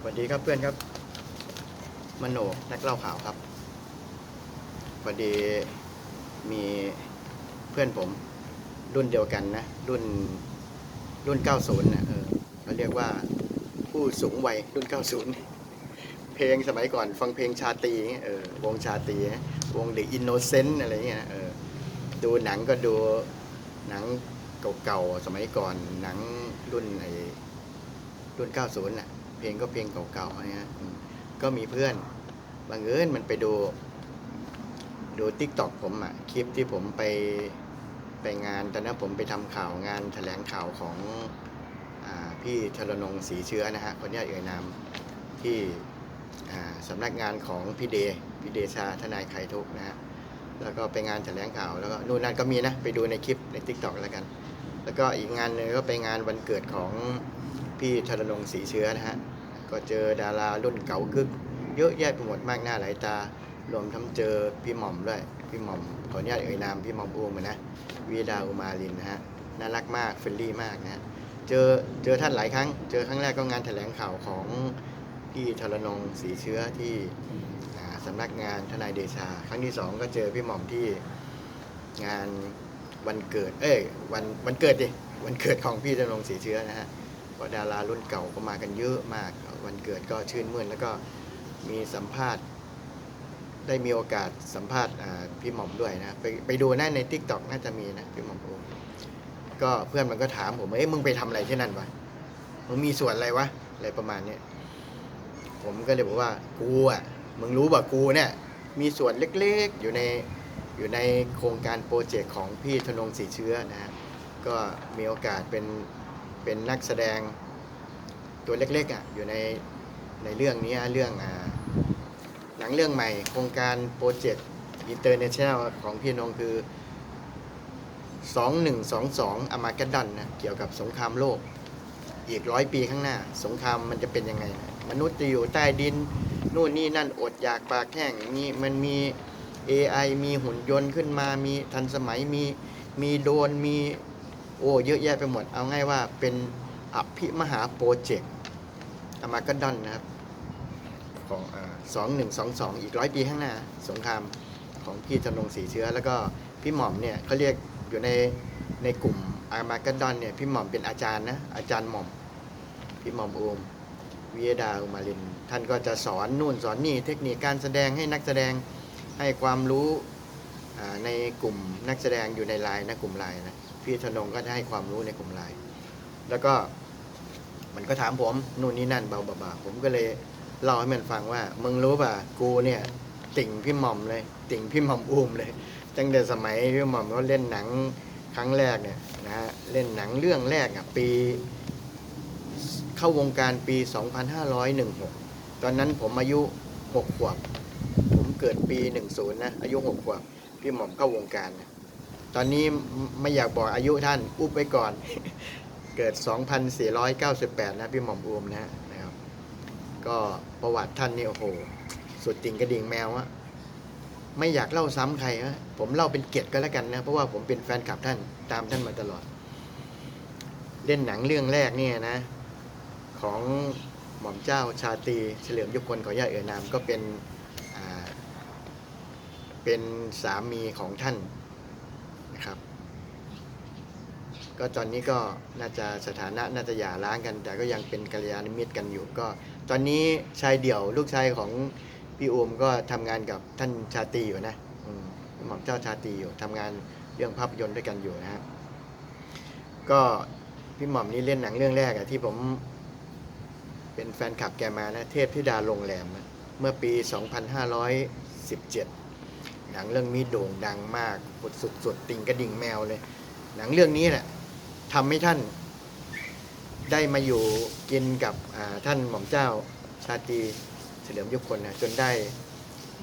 สวัสดีครับเพื่อนครับมโนนักเล่าข่าวครับพอดีมีเพื่อนผมรุ่นเดียวกันนะ รุ่นรุ่น 90นะเออเขาเรียกว่าผู้สูงวัยรุ่น 90 เพลงสมัยก่อนฟังเพลงชาตีเตียเออวงชาตรีนะวง The Innocent อะไรเงี้ยนะเออดูหนังก็ดูหนังเก่าๆ สมัยก่อนหนังรุ่นไอ้รุ่น 90น่ะ เพลงก็เพลงเก่าๆนะฮะก็มีเพื่อนบางเอิญมันไปดู ดูทิกตอกผมอะคลิปที่ผมไปไปงานตอนนั้นผมไปทำข่าวงานแถลงข่าวของอพี่ชลนงศรีเชื้อนะฮะคนนี้เอ่ยนามที่อ่าสำนักงานของพี่เดพี่เดชาทนายไขทุกนะฮะแล้วก็ไปงานแถลงข่าวแล้วก็นู่นนั่นก็มีนะ ไปดูในคลิปในทิกตอกแล้วกัน แล้วก็อีกงานหนึ่งก็ไปงานวันเกิดของ พี่ธนงศรีเชื้อนะฮะ ก็เจอดารารุ่นเก่ากึก เยอะแยะไปหมดมากหน้าหลายตา รวมทั้งเจอพี่หม่อมด้วย พี่หม่อมขออนุญาตเอ่ยนามพี่หม่อมอูมนะวีดาอุมาลินนะฮะ น่ารักมากเฟรนลี่มากนะฮะ เจอเจอท่านหลายครั้ง เจอครั้งแรกก็งานแถลงข่าวของพี่ธรนงศรีเชื้อที่อ่าสำนักงานทนายเดชา ครั้งที่สองก็เจอพี่หม่อมที่งานวันเกิด เอ้ยวันวันเกิดดิวันเกิดของพี่ธรนงศรีเชื้อนะฮะ ก็ดารารุ่นเก่าก็มากันเยอะมาก วันเกิดก็ชื่นมื่นแล้วก็มีสัมภาษณ์ ได้มีโอกาสสัมภาษณ์พี่หม่อมด้วยนะ ไปไปดูนะในทิกตอกน่าจะมีนะพี่หม่อมโอก็เพื่อนมันก็ถามผมเอ้ยมึงไปทำอะไรที่นั่นวะมึงมีส่วนอะไรวะอะไรประมาณเนี้ยผมก็เลยบอกว่ากูอะมึงรู้ป่ะกูเนี่ยมีส่วนเล็กๆอยู่ในอยู่ในโครงการโปรเจกต์ของพี่ธนงศรีเชื้อนะฮะก็มีโอกาสเป็น เป็นนักแสดงตัวเล็กๆอะอยู่ในในเรื่องนี้เรื่องอ่าหนังเรื่องใหม่โครงการโปรเจกต์อินเตอร์เนชั่นแนลของพี่นงคือ 2122อามาเกดดอนนะเกี่ยวกับสงครามโลก อีกร้อยปีข้างหน้า สงครามมันจะเป็นยังไง มนุษย์จะอยู่ใต้ดิน นู่นนี่นั่นอดอยากปากแห้งมีมันมี AI มีหุ่นยนต์ขึ้นมามีทันสมัยมีมีโดนมี โอ้เยอะแยะไปหมด เอาง่ายว่าเป็นอภิมหาโปรเจกต์อามาเกดดอนนะครับ ของสองหนึ่งสองสองอีกร้อยปีข้างหน้า สงครามของพี่ธนงศรีเชื้อ แล้วก็พี่หม่อมเนี่ยเขาเรียกอยู่ในในกลุ่มอามาเกดดอนเนี่ยพี่หม่อมเป็นอาจารย์นะอาจารย์หม่อม พี่หม่อมโอมวิยดาอุมาลิน ท่านก็จะสอนนู่นสอนนี่เทคนิคการแสดงให้นักแสดงให้ความรู้ในกลุ่มนักแสดงอยู่ในไลน์นะกลุ่มไลน์นะ พี่ธนงก็จะให้ความรู้ในกลุ่มไลน์แล้วก็มันก็ถามผมนู่นนี่นั่นเบาๆผมก็เลยเล่าให้มันฟังว่า มึงรู้ป่ะกูเนี่ย ติ่งพี่หม่อมเลย ติ่งพี่หม่อมอุ้มเลยตั้งแต่สมัยพี่หม่อมเขาเล่นหนังครั้งแรกเนี่ยนะฮะเล่นหนังเรื่องแรกอะปี เข้าวงการปี 2516 ตอนนั้นผมอายุ 6 ขวบ ผมเกิดปี 10 นะ อายุ 6 ขวบ พี่หม่อมเข้าวงการนะ ตอนนี้ไม่อยากบอกอายุท่านอุบไว้ก่อน เกิด 2498 นะพี่หม่อมอูมนะนะครับ ก็ประวัติท่านนี่โอ้โห สุดติ่งกระดิ่งแมวอะไม่อยากเล่าซ้ำใครนะผมเล่าเป็นเกียรติก็แล้วกันนะ เพราะว่าผมเป็นแฟนคลับท่านตามท่านมาตลอด เล่นหนังเรื่องแรกเนี่ยนะ ของหม่อมเจ้าชาตรีเฉลิมยุคนขออนุญาตเอ่ยนามก็เป็นเป็นสามีของท่าน นะครับ ก็ตอนนี้ก็น่าจะสถานะน่าจะหย่าร้างกัน แต่ก็ยังเป็นกัลยาณมิตรกันอยู่ ก็ ตอนนี้ชายเดี่ยวลูกชายของพี่โอมก็ทำงานกับท่านชาตรีอยู่นะหม่อมเจ้าชาตรีอยู่ทำงานเรื่องภาพยนตร์ด้วยกันอยู่นะฮะก็พี่หม่อมนี่เล่นหนังเรื่องแรกอะที่ผมเป็นแฟนคลับแกมานะเทพธิดาโรงแรม เมื่อปี 2517 หนังเรื่องนี้โด่งดังมากสุดๆติ่งกระดิ่งแมวเลย หนังเรื่องนี้แหละทำให้ท่านได้มาอยู่กินกับท่านหม่อมเจ้าชาตรีเฉลิมยุคคนนะจนได้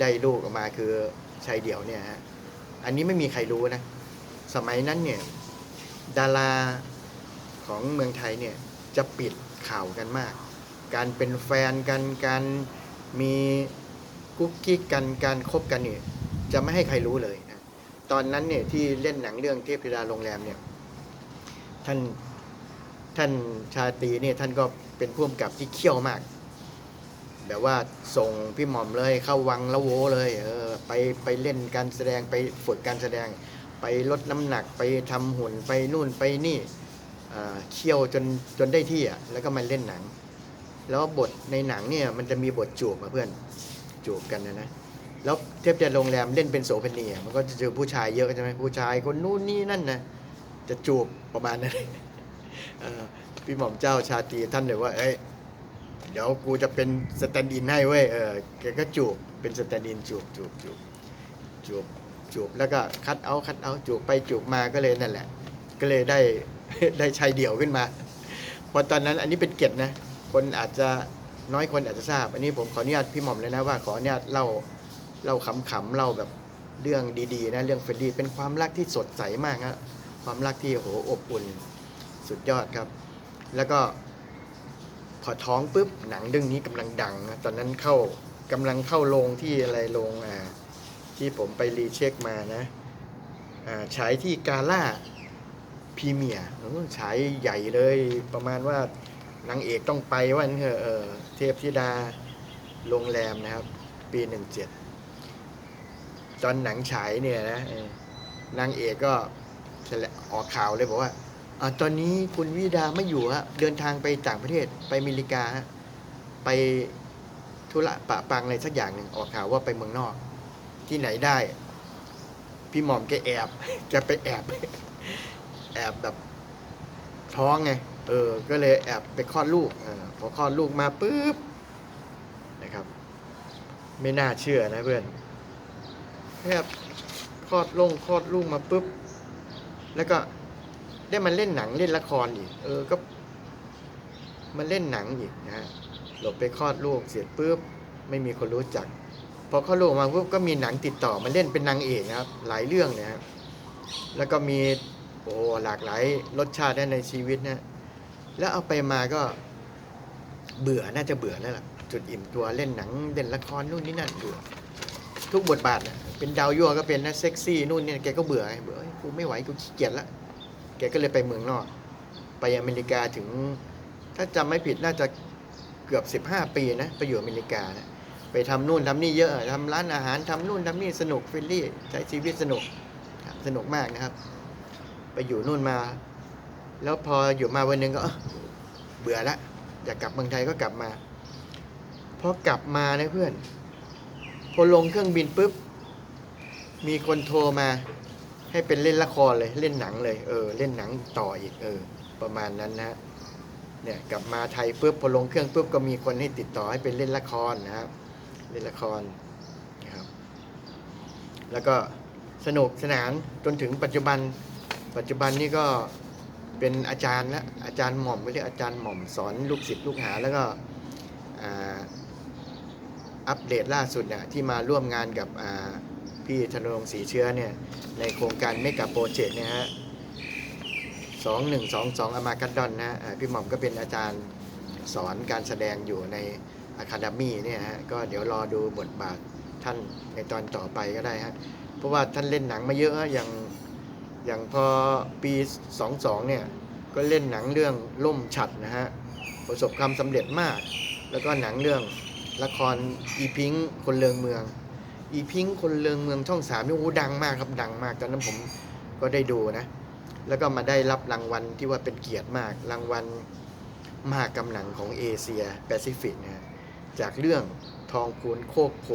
ได้ลูกออกมาคือชายเดี่ยวเนี่ยฮะอันนี้ไม่มีใครรู้นะ สมัยนั้นเนี่ยดาราของเมืองไทยเนี่ยจะปิดข่าวกันมาก การเป็นแฟนกันการมีกุ๊กกิ๊กกันการคบกันเนี่ย จะไม่ให้ใครรู้เลยนะตอนนั้นเนี่ยที่เล่นหนังเรื่องเทพธิดาโรงแรมเนี่ยท่านท่านชาตรีเนี่ยท่านก็เป็นผู้กำกับที่เขี้ยวมาก แบบว่าส่งพี่หม่อมเลยเข้าวังละโวเลยเออไปไปเล่นการแสดงไปฝึกการแสดง ไปลดน้ำหนักไปทำหุ่นไปนู่นไปนี่อ่าเคี่ยวจนจนได้ที่อะแล้วก็มาเล่นหนัง แล้วบทในหนังเนี่ยมันจะมีบทจูบมาเพื่อนจูบกันนะนะ แล้วเทียบจะโรงแรมเล่นเป็นโสเภณีอะมันก็จะเจอผู้ชายเยอะใช่ไหมผู้ชายคนนู่นนี่นั่นนะจะจูบประมาณนั้นพี่หม่อมเจ้าชาตรีท่านเลยว่าเอ้ยเดี๋ยวกูจะเป็นสแตนดินให้เว้ยเออแกก็จูบเป็นสแตนดินจูบจูบจูบจูบจูบแล้วก็คัดเอาคัดเอาจูบไปจูบมาก็เลยนั่นแหละ ก็เลยได้ได้ชายเดี่ยวขึ้นมาเพราะตอนนั้นอันนี้เป็นเกร็ดนะ คนอาจจะน้อยคนอาจจะทราบ อันนี้ผมขออนุญาตพี่หม่อมเลยนะว่าขออนุญาตเล่า เล่าขำๆเล่าแบบเรื่องดีๆนะเรื่องเฟรนดี้เป็นความรักที่สดใสมากฮะความรักที่โหอบอุ่นสุดยอดครับ แล้วก็พอท้องปุ๊บหนังเรื่องนี้กำลังดังนะตอนนั้นเข้ากำลังเข้าโรงที่อะไรโรงอ่าที่ผมไปรีเช็คมานะอ่าฉายที่กาล่าพรีเมียร์ฉายใหญ่เลยประมาณว่านางเอกต้องไปว่านเถอะเออเทพธิดาโรงแรมนะครับ ปีหนึ่งเจ็ด ตอนหนังฉายเนี่ยนะนางเอกก็ออกข่าวเลยบอกว่าอตอนนี้คุณวิดาไม่อยู่ฮะเดินทางไปต่างประเทศไปอเมริกา ไปธุระปะปังอะไรสักอย่างหนึ่งออกข่าวว่าไปเมืองนอก ที่ไหนได้ พี่หม่อมแกแอบแกไปแอบ แอบแบบท้องไงเออ ก็เลยแอบไปคลอดลูกอพอคลอดลูกมาปุ๊บนะครับ ไม่น่าเชื่อนะเพื่อน แค่คลอดลงคลอดลูกมาปุ๊บ แล้วก็ได้มาเล่นหนังเล่นละครอีก เออก็มาเล่นหนังอีกนะฮะหลบไปคลอดลูกเสร็จปุ๊บไม่มีคนรู้จักพอคลอดลูกมาปุ๊บก็มีหนังติดต่อมาเล่นเป็นนางเอกนะครับ หลายเรื่องนะครับแล้วก็มีโอ้หลากหลายรสชาติได้ในชีวิตนะแล้วเอาไปมาก็เบื่อน่าจะเบื่อแล้วล่ะจุดอิ่มตัวเล่นหนังเล่นละครนู่นนี่นั่นเบื่อทุกบทบาทนะ เป็นดาวยั่วก็เป็นนะเซ็กซี่นู่นเนี่ยแกก็เบื่อเบื่อกูไม่ไหวกูขี้เกียจละแกก็เลยไปเมืองนอก ไปอเมริกาถึง ถ้าจำไม่ผิดน่าจะเกือบ 15 ปีนะไปอยู่อเมริกานะไปทำนู่นทำนี่เยอะทำร้านอาหารทำนู่นทำนี่สนุกเฟรนลี่ใช้ชีวิตสนุกสนุกมากนะครับ ไปอยู่นู่นมา แล้วพออยู่มาวันหนึ่งก็เอ้อเบื่อละอยากกลับเมืองไทยก็กลับมาพอกลับมานะเพื่อนพอลงเครื่องบินปุ๊บ มีคนโทรมาให้เป็นเล่นละครเลยเล่นหนังเลย เออ เล่นหนังต่ออีกเออ ประมาณนั้นนะเนี่ยกลับมาไทยปุ๊บพอลงเครื่องปุ๊บก็มีคนให้ติดต่อให้เป็นเล่นละครนะครับ เล่นละครนะครับ แล้วก็สนุกสนานจนถึงปัจจุบัน ปัจจุบันนี่ก็เป็นอาจารย์ละอาจารย์หม่อมก็เรียกอาจารย์หม่อมสอนลูกศิษย์ลูกหา แล้วก็อัปเดตล่าสุดเนี่ยที่มาร่วมงานกับอ่า พี่ธนรงค์ศรีเชื้อเนี่ยในโครงการเมกะโปรเจกต์เนี่ยฮะสองหนึ่งสองสองอมากัดดอนนะฮะพี่หม่อมก็เป็นอาจารย์สอนการแสดงอยู่ในอะคาเดมี่เนี่ยฮะก็เดี๋ยวรอดูบทบาทท่านในตอนต่อไปก็ได้ฮะเพราะว่าท่านเล่นหนังมาเยอะฮะอย่างอย่างพอปีสองสองเนี่ยก็เล่นหนังเรื่องล่มฉัดนะฮะประสบความสำเร็จมาก แล้วก็หนังเรื่องละครอีพิงค์คนเลืองเมือง อีพิงคนเลืองเมืองช่องสามนี่โอ้ดังมากครับดังมากตอนนั้นผมก็ได้ดูนะ แล้วก็มาได้รับรางวัลที่ว่าเป็นเกียรติมาก รางวัลมหากำหนังของเอเชียแปซิฟิกนะจากเรื่องทองคูณโคกโพ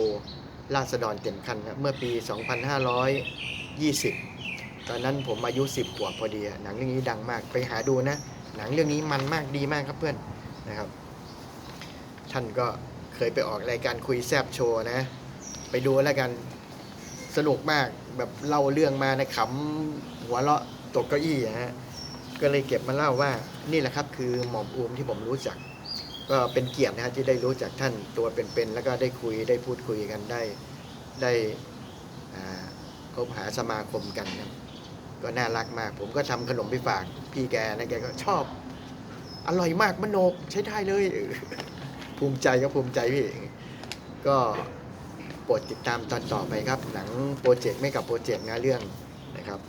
ราษฎรเต็มคันนะเมื่อปี 2520 ตอนนั้นผมอายุ 10ขวบพอดีหนังเรื่องนี้ดังมากไปหาดูนะ หนังเรื่องนี้มันมากดีมากครับเพื่อนนะครับ ท่านก็เคยไปออกรายการคุยแซบโชว์นะ ไปดูแล้วกัน สนุกมากแบบเล่าเรื่องมาในะขำหัวเราะตกเก้าอี้อะฮะก็เลยเก็บมาเล่าว่านี่แหละครับคือหม่อมอูมที่ผมรู้จัก ก็เป็นเกียรตินะฮะที่ได้รู้จักท่านตัวเป็นๆแล้วก็ได้คุยได้พูดคุยกันได้ได้คบหาสมาคมกันนะก็น่ารักมาก ผมก็ทำขนมไปฝากพี่แกนะแกก็ชอบ อร่อยมากมโนกใช้ได้เลย ภูมิใจก็ภูมิใจพี่ก็ โปรดติดตามตอนต่อไปครับ หนังโปรเจกต์ไม่กับโปรเจกต์นะเรื่องนะครับ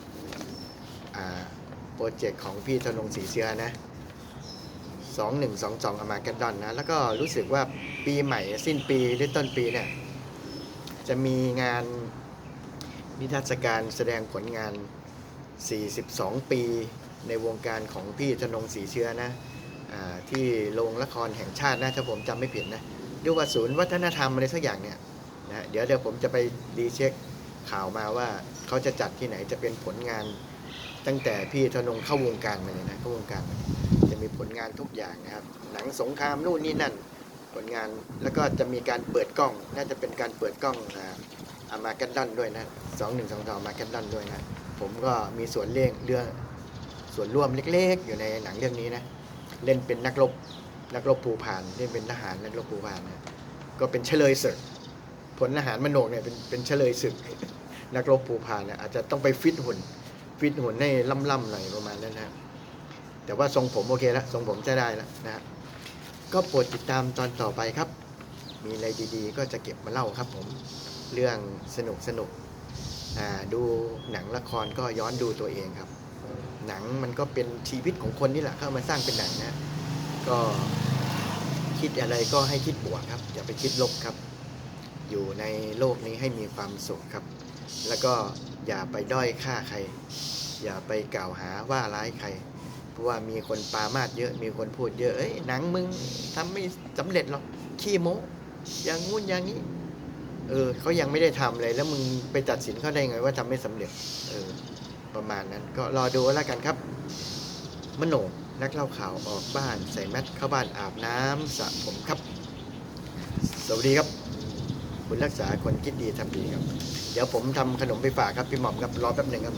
โปรเจกต์ของพี่ธนงศรีเชื้อนะสองหนึ่งสองสองอมาเกดดอนนะ แล้วก็รู้สึกว่าปีใหม่สิ้นปีหรือต้นปีเนี่ยจะมีงานนิทรรศการแสดงผลงาน 42 ปีในวงการของพี่ธนงศรีเชื้อนะอที่โรงละครแห่งชาตินะถ้าผมจำไม่ผิดนะเรียว่าศูนย์วัฒนธรรมอะไรสักอย่างเนี่ย นะเดี๋ยวเดี๋ยวผมจะไปดีเช็คข่าวมาว่าเขาจะจัดที่ไหนจะเป็นผลงาน ตั้งแต่พี่ธนงเข้าวงการมาเลยนะเข้าวงการมาจะมีผลงานทุกอย่างนะครับ หนังสงครามนู่นนี่นั่น ผลงานแล้วก็จะมีการเปิดกล้อง น่าจะเป็นการเปิดกล้องอามากันดันด้วยนะสองหนึ่งสองสองมากันดันด้วยนะ ผมก็มีส่วนเล่งเรื่องส่วนร่วมเล็กๆ อยู่ในหนังเรื่องนี้นะ เล่นเป็นนักรบนักรบภูพานเล่นเป็นทหารนักรบภูพานนะก็เป็นเฉลยศึก ผลทหารมโนกเนี่ยเป็นเป็นเฉลยศึก นักรบภูพานเนี่ยอาจจะต้องไปฟิตหุ่น ฟิตหุ่นให้ล่ำๆหน่อยประมาณนั้นนะแต่ว่าทรงผมโอเคแล้วทรงผมใช้ได้แล้วนะก็โปรดติดตามตอนต่อไปครับ มีอะไรดีๆ ก็จะเก็บมาเล่าครับผมเรื่องสนุกสนุกๆดูหนังละครก็ย้อนดูตัวเองครับ หนังมันก็เป็นชีวิตของคนนี่แหละเข้ามาสร้างเป็นหนังนะ ก็คิดอะไรก็ให้คิดบวกครับ อย่าไปคิดลบครับ อยู่ในโลกนี้ให้มีความสุขครับ แล้วก็อย่าไปด้อยค่าใคร อย่าไปกล่าวหาว่าร้ายใคร เพราะว่ามีคนปามาดเยอะมีคนพูดเยอะเอ้ยหนังมึงทำไม่สำเร็จหรอกขี้โมอย่างงู้นอย่างนี้เออเขายังไม่ได้ทำเลย แล้วมึงไปตัดสินเขาได้ไงว่าทำไม่สำเร็จเออประมาณนั้นก็รอดูแล้วกันครับ มโนนักเล่าข่าวออกบ้าน ใส่แมสเข้าบ้านอาบน้ำสระผมครับ สวัสดีครับ คุณรักษาคนคิดดีทำดีครับ เดี๋ยวผมทำขนมไปฝากครับพี่หม่อมครับรอแป๊บหนึ่งครับ